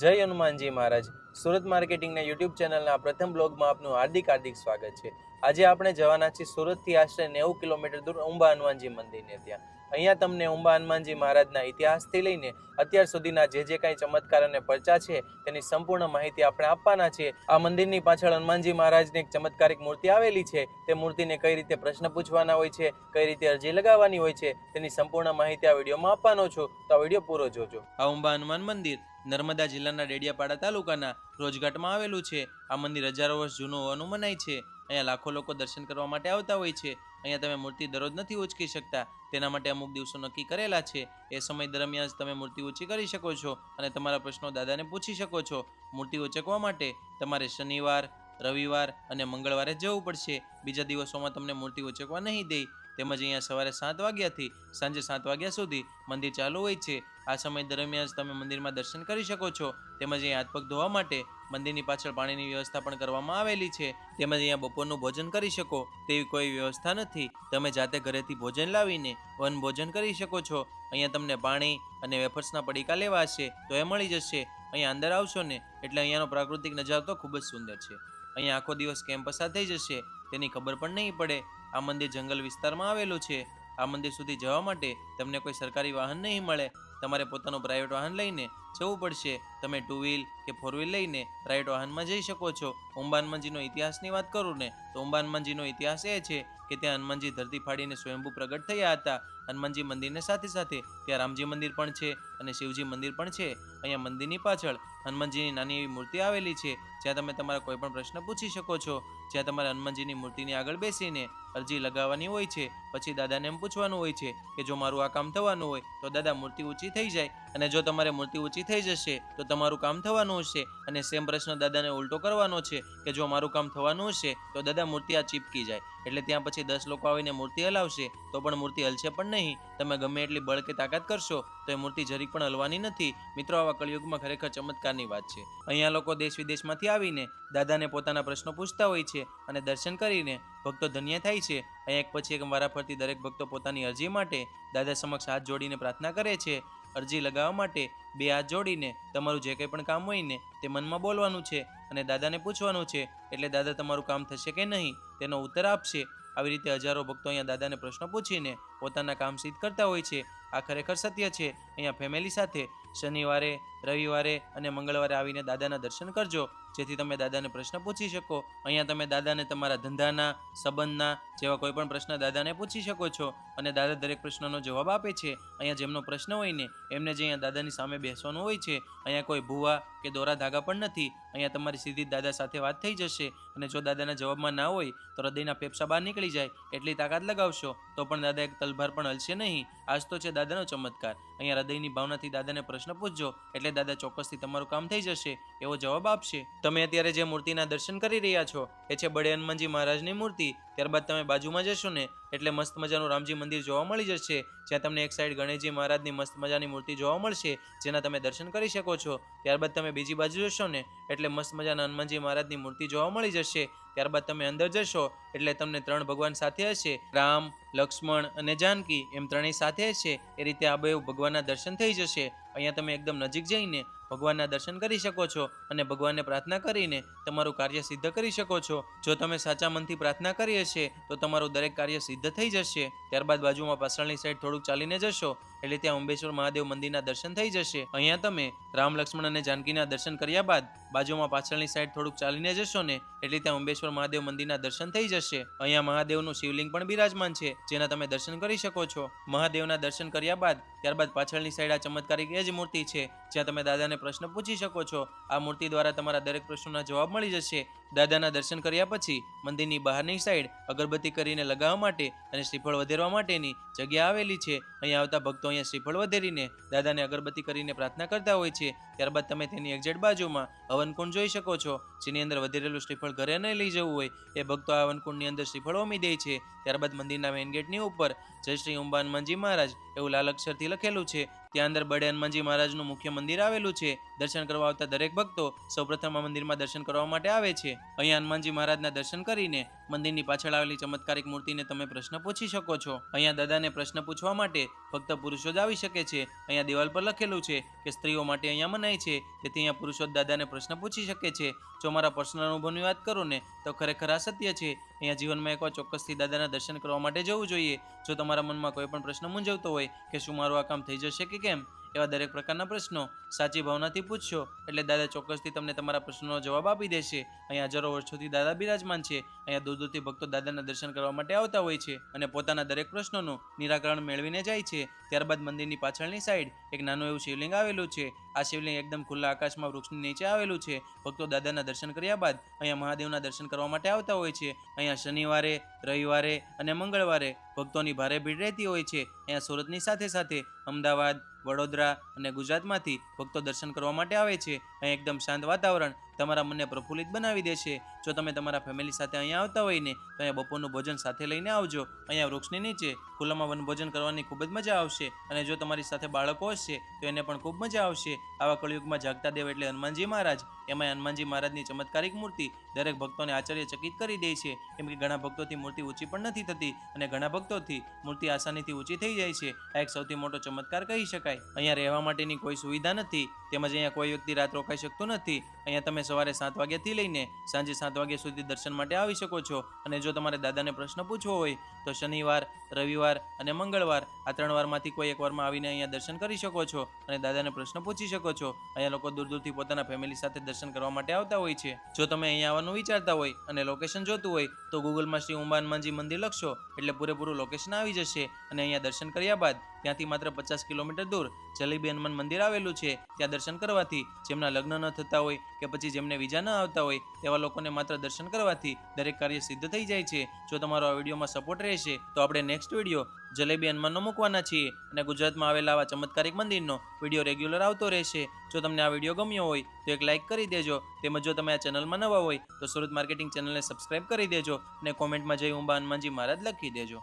જય હનુમાનજી મહારાજ. સુરત માર્કેટિંગના યુટ્યુબ ચેનલના પ્રથમ બ્લોગમાં આપનું હાર્દિક હાર્દિક સ્વાગત છે. આજે આપણે જવાના છીએ સુરતથી આશરે નેવું કિલોમીટર દૂર ઉંબા હનુમાનજી મંદિરને ત્યાં. અહીંયા તમને ઉંબા હનુમાનજી મહારાજના ઇતિહાસથી લઈને અત્યાર સુધીના જે જે કાંઈ ચમત્કાર અને પરચા છે, તેની સંપૂર્ણ માહિતી આપણે આપવાના છીએ. આ મંદિરની પાછળ હનુમાનજી મહારાજની એક ચમત્કારિક મૂર્તિ આવેલી છે. તે મૂર્તિને કઈ રીતે પ્રશ્ન પૂછવાના હોય છે, કઈ રીતે અરજી લગાવવાની હોય છે, તેની સંપૂર્ણ માહિતી આ વિડીયોમાં આપવાનો છું. તો આ વીડિયો પૂરો જોજો. આ ઉંબા હનુમાન મંદિર નર્મદા જિલ્લાના ડેડિયાપાડા તાલુકાના રોજઘાટમાં આવેલું છે. આ મંદિર હજારો વર્ષ જૂનું હોવાનું મનાય છે. અહીંયા લાખો લોકો દર્શન કરવા માટે આવતા હોય છે. અહીંયા તમે મૂર્તિ દરરોજ નથી ઉચકી શકતા. તેના માટે અમુક દિવસો નક્કી કરેલા છે. એ સમય દરમિયાન જ તમે મૂર્તિ ઊંચી કરી શકો છો અને તમારા પ્રશ્નો દાદાને પૂછી શકો છો. મૂર્તિ ઉચકવા માટે તમારે શનિવાર, રવિવાર અને મંગળવારે જવું પડશે. બીજા દિવસોમાં તમને મૂર્તિ ઉચકવા નહીં દે. તેમજ અહીંયા સવારે સાત વાગ્યાથી સાંજે સાત વાગ્યા સુધી મંદિર ચાલુ હોય છે. આ સમય દરમિયાન તમે મંદિરમાં દર્શન કરી શકો છો. તેમજ અહીંયા હાથ ધોવા માટે મંદિરની પાછળ પાણીની વ્યવસ્થા પણ કરવામાં આવેલી છે. તેમજ અહીંયા બપોરનું ભોજન કરી શકો. તેવી કોઈ વ્યવસ્થા નથી. તમે જાતે ઘરેથી ભોજન લાવીને વન ભોજન કરી શકો છો. અહીંયા તમને પાણી અને વેફર્સના પડીકા લેવા હશે તો એ મળી જશે. અહીંયા અંદર આવશો ને એટલે અહીંયાનો પ્રાકૃતિક નજારો તો ખૂબ જ સુંદર છે. અહીંયા આખો દિવસ કેમ પસાર થઈ જશે તેની ખબર પણ નહીં પડે. આ મંદિર જંગલ વિસ્તારમાં આવેલું છે. આ મંદિર સુધી જવા માટે તમને કોઈ સરકારી વાહન નહીં મળે. તમારે પોતાનું પ્રાઇવેટ વાહન લઈને જવું પડશે. તમે ટુ વ્હીલ કે ફોર વ્હીલ લઈને પ્રાઇવેટ વાહનમાં જઈ શકો છો. ઉંબા હનુમાનજીનો ઇતિહાસની વાત કરું ને, તો ઉંબા હનુમાનજીનો ઇતિહાસ એ છે કે ત્યાં હનુમાનજી ધરતી ફાડીને સ્વયંભૂ પ્રગટ થયા હતા. હનુમાનજી મંદિરને સાથે સાથે ત્યાં રામજી મંદિર પણ છે અને શિવજી મંદિર પણ છે. અહીંયા મંદિરની પાછળ હનુમાનજીની નાની એવી મૂર્તિ આવેલી છે, જ્યાં તમે તમારા કોઈ પણ પ્રશ્ન પૂછી શકો છો. જ્યાં તમારે હનુમાનજીની મૂર્તિની આગળ બેસીને અરજી લગાવવાની હોય છે, પછી દાદાને એમ પૂછવાનું હોય છે કે જો મારું આ કામ થવાનું હોય, તો દાદા મૂર્તિ ઊંચી થઈ જાય અને જો તમારે મૂર્તિ ઊંચી થઈ જશે, તો તમારું કામ થવાનું હશે. અને સેમ પ્રશ્ન દાદાને ઉલટો કરવાનો છે કે જો મારું કામ થવાનું હશે, તો દાદા મૂર્તિ આ ચીપકી જાય. એટલે ત્યાં પછી દસ લોકો આવીને મૂર્તિ હલાવશે, તો પણ મૂર્તિ હલશે પણ નહીં. તમે ગમે એટલી બળ કે તાકાત કરશો, તો એ મૂર્તિ જરીક પણ હલવાની નથી. મિત્રો, આવા કળયુગમાં ખરેખર ચમત્કારની વાત છે. અહીંયા લોકો દેશ વિદેશમાંથી આવીને દાદાને પોતાના પ્રશ્નો પૂછતા હોય છે અને દર્શન કરીને ભક્તો ધન્ય થાય છે. અહીંયા એક પછી એક વારાફરતી દરેક ભક્તો પોતાની અરજી માટે દાદા સમક્ષ હાથ જોડીને પ્રાર્થના કરે છે. અરજી લગાવવા માટે બે હાથ જોડીને તમારું જે કંઈ પણ કામ હોય ને તે મનમાં બોલવાનું છે અને દાદાને પૂછવાનું છે, એટલે દાદા તમારું કામ થશે કે નહીં તેનો ઉત્તર આપશે. આવી રીતે હજારો ભક્તો અહીંયા દાદાને પ્રશ્ન પૂછીને પોતાના કામ સિદ્ધ કરતા હોય છે. આ ખરેખર સત્ય છે. અહીંયા ફેમિલી સાથે શનિવારે, રવિવારે અને મંગળવારે આવીને દાદાના દર્શન કરજો. જેથી તમે દાદાને પ્રશ્ન પૂછી શકો. અહીંયા તમે દાદાને તમારા ધંધાના સંબંધના જેવા કોઈ પણ પ્રશ્ન દાદાને પૂછી શકો છો અને દાદા દરેક પ્રશ્નનો જવાબ આપે છે. અહીંયા જેમનો પ્રશ્ન હોય ને, એમને જે અહીંયા દાદાની સામે બેસવાનું હોય છે, અહીંયા કોઈ ભૂવા કે દોરા ધાગા પણ નથી. અહીંયા તમારી સીધી દાદા સાથે વાત થઈ જશે અને જો દાદાના જવાબમાં ના હોય, તો હૃદયના ફેફસા બહાર નીકળી જાય. એટલી તાકાત લગાવશો, તો પણ દાદા એક તલભાર પણ હલશે નહીં. આજ તો છે દાદાનો ચમત્કાર. અહીંયા હૃદયની ભાવનાથી દાદાને પ્રશ્ન પૂછજો, એટલે દાદા ચોક્કસથી તમારું કામ થઈ જશે, એવો જવાબ આપશે. તમે અત્યારે જે મૂર્તિના દર્શન કરી રહ્યા છો, એ છે બડે હનુમાનજી મહારાજની મૂર્તિ ત્યારબાદ તમે બાજુમાં જશો ને, એટલે મસ્ત મજાનું રામજી મંદિર જોવા મળી જશે. જ્યાં તમને એક સાઈડ ગણેશજી મહારાજની મસ્ત મજાની મૂર્તિ જોવા મળશે, જેના તમે દર્શન કરી શકો છો. ત્યારબાદ તમે બીજી બાજુ જશો ને, એટલે મસ્ત મજાના હનુમાનજી મહારાજની મૂર્તિ જોવા મળી જશે. ત્યારબાદ તમે અંદર જશો, એટલે તમને ત્રણ ભગવાન સાથે હશે. રામ, લક્ષ્મણ અને જાનકી, એમ ત્રણેય સાથે હશે. એ રીતે આ બે ભગવાનના દર્શન થઈ જશે. અહીંયા તમે એકદમ નજીક જઈને ભગવાનના દર્શન કરી શકો છો અને ભગવાનને પ્રાર્થના કરીને તમારું કાર્ય સિદ્ધ કરી શકો છો. જો તમે સાચા મનથી પ્રાર્થના કરી હશે, તો તમારું દરેક કાર્ય સિદ્ધ થઈ જશે. ત્યારબાદ બાજુમાં પાછળની સાઈડ થોડુંક ચાલીને જશો. એટલે ત્યાં અંબેશ્વર મહાદેવ મંદિરના દર્શન થઈ જશે. અહીંયા તમે રામ લક્ષ્મણ અને જાનકીના દર્શન કર્યા બાદ બાજુમાં પાછળની સાઈડ થોડુંક ચાલીને જશો ને, એટલે ત્યાં અંબેશ્વર મહાદેવ મંદિરના દર્શન થઈ જશે. અહીંયા મહાદેવનું શિવલિંગ પણ બિરાજમાન છે, જેના તમે દર્શન કરી શકો છો. મહાદેવના દર્શન કર્યા બાદ ત્યારબાદ પાછળની સાઈડ આ ચમત્કારિક એ જ મૂર્તિ છે, જ્યાં તમે દાદાને પ્રશ્ન પૂછી શકો છો. આ મૂર્તિ દ્વારા તમારા દરેક પ્રશ્નોના જવાબ મળી જશે. દાદાના દર્શન કર્યા પછી મંદિરની બહારની સાઈડ અગરબત્તી કરીને લગાવવા માટે અને શ્રીફળ વધેરવા માટેની જગ્યા આવેલી છે. અહીંયા આવતા ભક્તો અહીંયા શ્રીફળ વધેરીને દાદાને અગરબત્તી કરીને પ્રાર્થના કરતા હોય છે. ત્યારબાદ તમે તેની એક્ઝેટ બાજુમાં હવનકુંડ જોઈ શકો છો, જેની અંદર વધેરેલું શ્રીફળ ઘરે ન લઈ જવું હોય. એ ભક્તો આ હવનકુંડની અંદર શ્રીફળ ઓમી દે છે. ત્યારબાદ મંદિરના મેઇન ગેટની ઉપર જય શ્રી ઉંબા હનુમાનજી મહારાજ એવું લાલ અક્ષરથી લખેલું છે. ત્યાં અંદર બડે હનુમાનજી મહારાજનું મુખ્ય મંદિર આવેલું છે. દર્શન કરવા આવતા દરેક ભક્તો સૌપ્રથમ આ મંદિરમાં દર્શન કરવા માટે આવે છે. અહીંયા હનુમાનજી મહારાજના દર્શન કરીને મંદિરની પાછળ આવેલી ચમત્કારિક મૂર્તિને તમે પ્રશ્ન પૂછી શકો છો. અહીંયા દાદાને પ્રશ્ન પૂછવા માટે ફક્ત પુરુષો જ આવી શકે છે. અહીંયા દિવાલ પર લખેલું છે કે સ્ત્રીઓ માટે અહીંયા મનાય છે. તેથી અહીંયા પુરુષો દાદાને પ્રશ્ન પૂછી શકે છે. જો મારા પર્સનલ અનુભવની વાત કરું ને, તો ખરેખર આ સત્ય છે. અહીંયા જીવનમાં એકવાર ચોક્કસથી દાદાના દર્શન કરવા માટે જવું જોઈએ. જો તમારા મનમાં કોઈ પણ પ્રશ્ન મૂંઝવતો હોય કે શું મારું આ કામ થઈ જશે કે કેમ એવા દરેક પ્રકારના પ્રશ્નો સાચી ભાવનાથી પૂછશો. એટલે દાદા ચોક્કસથી તમને તમારા પ્રશ્નોનો જવાબ આપી દેશે. અહીંયા હજારો વર્ષોથી દાદા બિરાજમાન છે. અહીંયા દૂર દૂરથી ભક્તો દાદાના દર્શન કરવા માટે આવતા હોય છે અને પોતાના દરેક પ્રશ્નોનું નિરાકરણ મેળવીને જાય છે. ત્યારબાદ મંદિરની પાછળની સાઈડ એક નાનું એવું શિવલિંગ આવેલું છે. આ શિવલિંગ એકદમ ખુલ્લા આકાશમાં વૃક્ષની નીચે આવેલું છે. ભક્તો દાદાના દર્શન કર્યા બાદ અહીંયા મહાદેવના દર્શન કરવા માટે આવતા હોય છે. અહીંયા શનિવારે, રવિવારે અને મંગળવારે ભક્તોની ભારે ભીડ રહેતી હોય છે. અહીંયા સુરતની સાથે સાથે અમદાવાદ વડોદરા અને ગુજરાતમાંથી ભક્તો દર્શન કરવા માટે આવે છે. અહીં એકદમ શાંત વાતાવરણ તમારા મનને પ્રફુલ્લિત બનાવી દેશે. જો તમે તમારા ફેમિલી સાથે અહીંયા આવતા હોય ને, તો અહીંયા બપોરનું ભોજન સાથે લઈને આવજો. અહીંયા વૃક્ષની નીચે ખુલ્લામાં વનભોજન કરવાની ખૂબ જ મજા આવશે. અને જો તમારી સાથે બાળકો હશે, તો એને પણ ખૂબ મજા આવશે. આવા કળિયુગમાં જાગતા દેવ એટલે હનુમાનજી મહારાજ. એમાં હનુમાનજી મહારાજની ચમત્કારિક મૂર્તિ દરેક ભક્તોને આશ્ચર્યચકિત કરી દે છે. કેમ કે ઘણા ભક્તોથી મૂર્તિ ઊંચી પણ નથી થતી અને ઘણા ભક્તોથી મૂર્તિ આસાનીથી ઊંચી થઈ જાય છે. આ એક સૌથી મોટો ચમત્કાર કહી શકાય. અહીંયા રહેવા માટેની કોઈ સુવિધા નથી. તેમજ અહીંયા કોઈ વ્યક્તિ રાત રોકાઈ શકતો નથી, અહીંયા તમે સવારે સાત વાગ્યાથી લઈને સાંજે સાત વાગ્યા સુધી દર્શન માટે આવી શકો છો. અને જો તમારે દાદાને પ્રશ્ન પૂછવો હોય, તો શનિવાર, રવિવાર અને મંગળવાર આ ત્રણ વારમાંથી કોઈ એક વારમાં આવીને અહીંયા દર્શન કરી શકો છો અને દાદાને પ્રશ્ન પૂછી શકો છો. અહીંયા લોકો દૂર દૂરથી પોતાના ફેમિલી સાથે દર્શન કરવા માટે આવતા હોય છે. જો તમે અહીંયા આવવાનું વિચારતા હોય અને લોકેશન જોતું હોય, તો ગૂગલમાં શ્રી ઉંબા હનુમાનજી મંદિર લખશો, એટલે પૂરેપૂરું લોકેશન આવી જશે અને અહીંયા દર્શન કર્યા બાદ ત્યાંથી માત્ર પચાસ કિલોમીટર દૂર જલેબી હનુમાન મંદિર આવેલું છે. ત્યાં દર્શન કરવાથી જેમના લગ્ન ન થતા હોય કે પછી જેમને વિઝા ન આવતા હોય, તેવા લોકોને માત્ર દર્શન કરવાથી દરેક કાર્ય સિદ્ધ થઈ જાય છે. જો તમારો આ વિડીયોમાં સપોર્ટ રહેશે, તો આપણે નેક્સ્ટ વીડિયો જલેબી હનુમાનનો મૂકવાના છીએ અને ગુજરાતમાં આવેલા આવા ચમત્કારિક મંદિરનો વીડિયો રેગ્યુલર આવતો રહેશે. જો તમને આ વીડિયો ગમ્યો હોય, તો એક લાઇક કરી દેજો. તેમજ જો તમે આ ચેનલમાં નવા હોય, તો સુરત માર્કેટિંગ ચેનલને સબસ્ક્રાઇબ કરી દેજો અને કોમેન્ટમાં જય ઉંબા હનુમાનજી મહારાજ લખી દેજો.